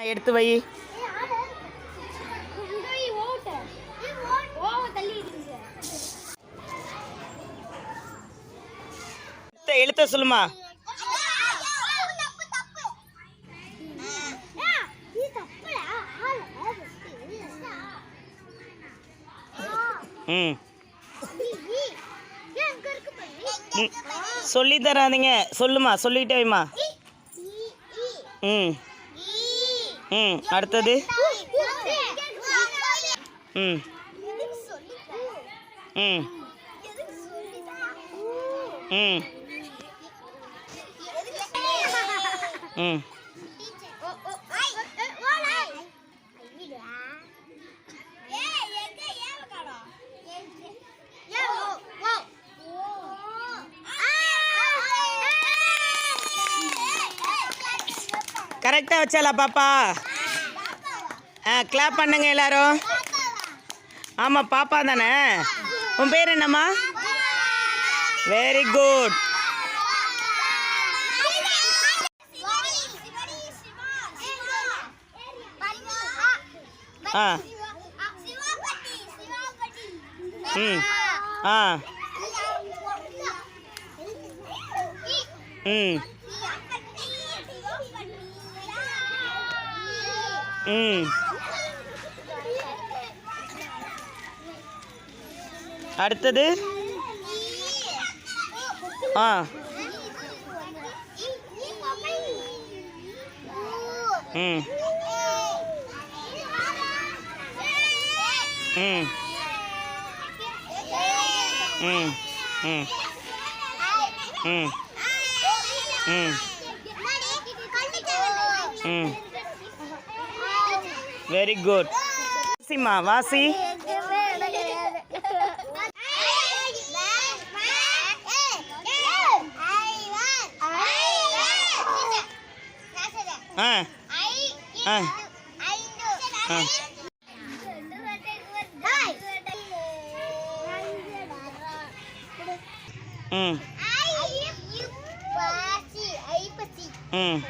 எடுத்து வை. எழுத்த- சொல்லுமா? ம். சொல்லி தராதீங்க. சொல்லுமா சொல்லிட்டே வைமா ம். ம் அடுத்தது. ம். ம். ம். ம். கரெக்டாக வச்சாலா பாப்பா? ஆ கிளாப் பண்ணுங்க எல்லாரும். ஆமாம் பாப்பா தானே? உன் பேர் என்னம்மா? வெரி குட் ஆ. ம். ஆ. ம். ம் அடுத்தது? ஆ. ம் ம் ம் ம் ம் ம் ம் வெரி குட் வாசிம்மா வாசி ஆ ஆ ஆ ம் ம்